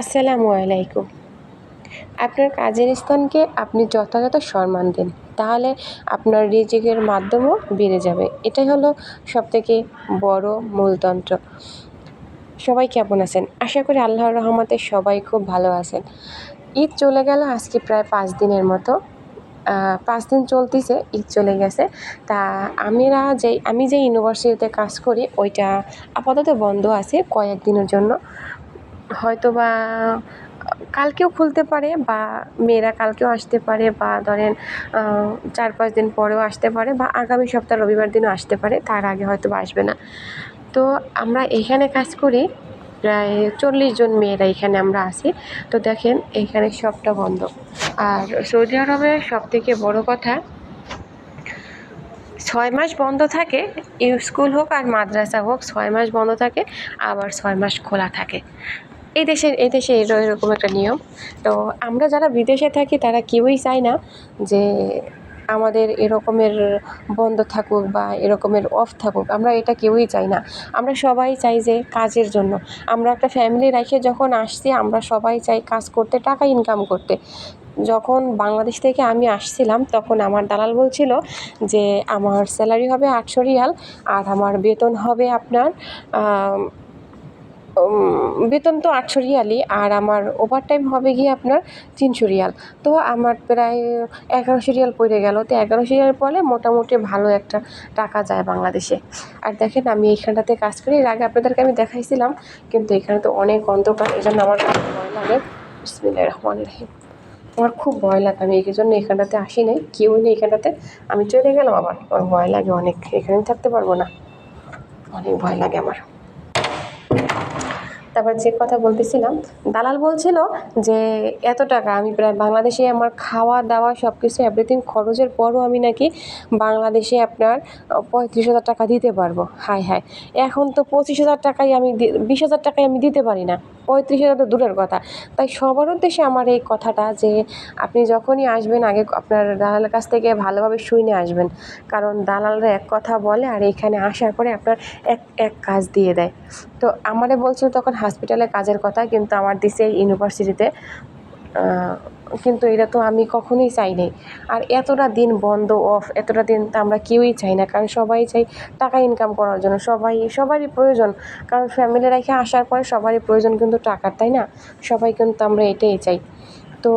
আসসালামু আলাইকুম। আপনার কাজের স্থানকে আপনি যথাযথ সম্মান দিন, তাহলে আপনার রিজিকের মাধ্যমও বেড়ে যাবে। এটাই হলো সবথেকে বড় মূলতন্ত্র। সবাই কেমন আছেন? আশা করি আল্লাহর রহমতে সবাই খুব ভালো আছেন। ঈদ চলে গেল, আজকে প্রায় পাঁচ দিনের মতো। পাঁচ দিন চলতেছে, ঈদ চলে গেছে। তা আমিরা যে আমি যে ইউনিভার্সিটিতে কাজ করি, ওইটা আপাতত বন্ধ আছে কয়েকদিনের জন্য। হয়তো বা কালকেও খুলতে পারে বা মেয়েরা কালকেও আসতে পারে বা ধরেন চার পাঁচ দিন পরেও আসতে পারে বা আগামী সপ্তাহ রবিবার দিনও আসতে পারে, তার আগে হয়তো বা আসবে না। তো আমরা এখানে কাজ করি, প্রায় চল্লিশ জন মেয়েরা এখানে আমরা আসি তো দেখেন, এখানে সবটা বন্ধ। আর সৌদি আরবের সব থেকে বড় কথা, ছয় মাস বন্ধ থাকে, স্কুল হোক আর মাদ্রাসা হোক, ছয় মাস বন্ধ থাকে, আবার ছয় মাস খোলা থাকে। এই দেশের এই দেশে এর এরকম একটা নিয়ম। তো আমরা যারা বিদেশে থাকি, তারা কেউই চায় না যে আমাদের এরকমের বন্ধ থাকুক বা এরকমের অফ থাকুক। আমরা এটা কেউই চাই না। আমরা সবাই চাই যে কাজের জন্য। আমরা একটা ফ্যামিলি রেখে যখন আসছি, আমরা সবাই চাই কাজ করতে, টাকা ইনকাম করতে। যখন বাংলাদেশ থেকে আমি আসছিলাম, তখন আমার দালাল বলছিল যে, আমার স্যালারি হবে আটশো রিয়াল, আর আমার বেতন হবে আপনার বেতন তো আটশো রিয়ালই, আর আমার ওভার টাইম হবে গিয়ে আপনার তিনশো রিয়াল। তো আমার প্রায় এগারোশো রিয়াল পড়ে গেল। তো এগারোশো রিয়াল পড়লে মোটামুটি ভালো একটা টাকা যায় বাংলাদেশে। আর দেখেন, আমি এইখানটাতে কাজ করি। এর আগে আপনাদেরকে আমি দেখাইছিলাম, কিন্তু এখানে তো অনেক অন্ধকার এই জন্য আমার খুব ভয় লাগে। বিসমিল্লাহির রহমানির রহিম। আমার খুব ভয় লাগে, আমি এই জন্য এখানটাতে আসি নাই কেউ নেই এখানটাতে। আমি চলে গেলাম, আবার আমার ভয় লাগে অনেক। এখানে থাকতে পারব না। অনেক ভয় লাগে আমার। তারপর যে কথা বলতেছিলাম, দালাল বলছিল যে, এত টাকা, আমি প্রায় বাংলাদেশে আমার খাওয়া দাওয়া সব কিছু এভরিথিং খরচের পরও আমি নাকি বাংলাদেশে আপনার পঁয়ত্রিশ হাজার টাকা দিতে পারব। হায় হায়, এখন তো পঁচিশ হাজার টাকাই আমি বিশ হাজার টাকাই আমি দিতে পারি না। পঁয়ত্রিশ হাজার তো দূরের কথা। তাই সবার উদ্দেশ্যে আমার এই কথাটা যে, আপনি যখনই আসবেন, আগে আপনার দালালের কাছ থেকে ভালোভাবে শুনে আসবেন। কারণ দালালরা এক কথা বলে আর এখানে আসার পরে আপনার এক এক কাজ দিয়ে দেয়। তো আমারে বলছিল তখন হসপিটালে কাজের কথা, কিন্তু আমার দিছে ইউনিভার্সিটিতে কিন্তু এটা তো আমি কখনোই চাই নাই। আর এতটা দিন বন্ধ অফ এতটা দিন তো আমরা কেউই চাই না। কারণ সবাই চাই টাকা ইনকাম করার জন্য। সবাই, সবারই প্রয়োজন। কারণ ফ্যামিলি রেখে আসার পরে সবারই প্রয়োজন কিন্তু টাকার, তাই না? সবাই কিন্তু আমরা এটাই চাই। তো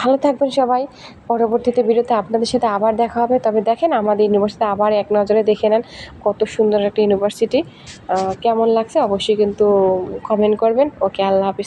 ভালো থাকবেন সবাই। পরবর্তীতে ভিডিওতে আপনাদের সাথে আবার দেখা হবে। তবে দেখেন আমাদের ইউনিভার্সিটি আবার এক নজরে দেখে নেন কত সুন্দর একটা ইউনিভার্সিটি। কেমন লাগছে অবশ্যই কিন্তু কমেন্ট করবেন। ওকে, আল্লাহ হাফিজ।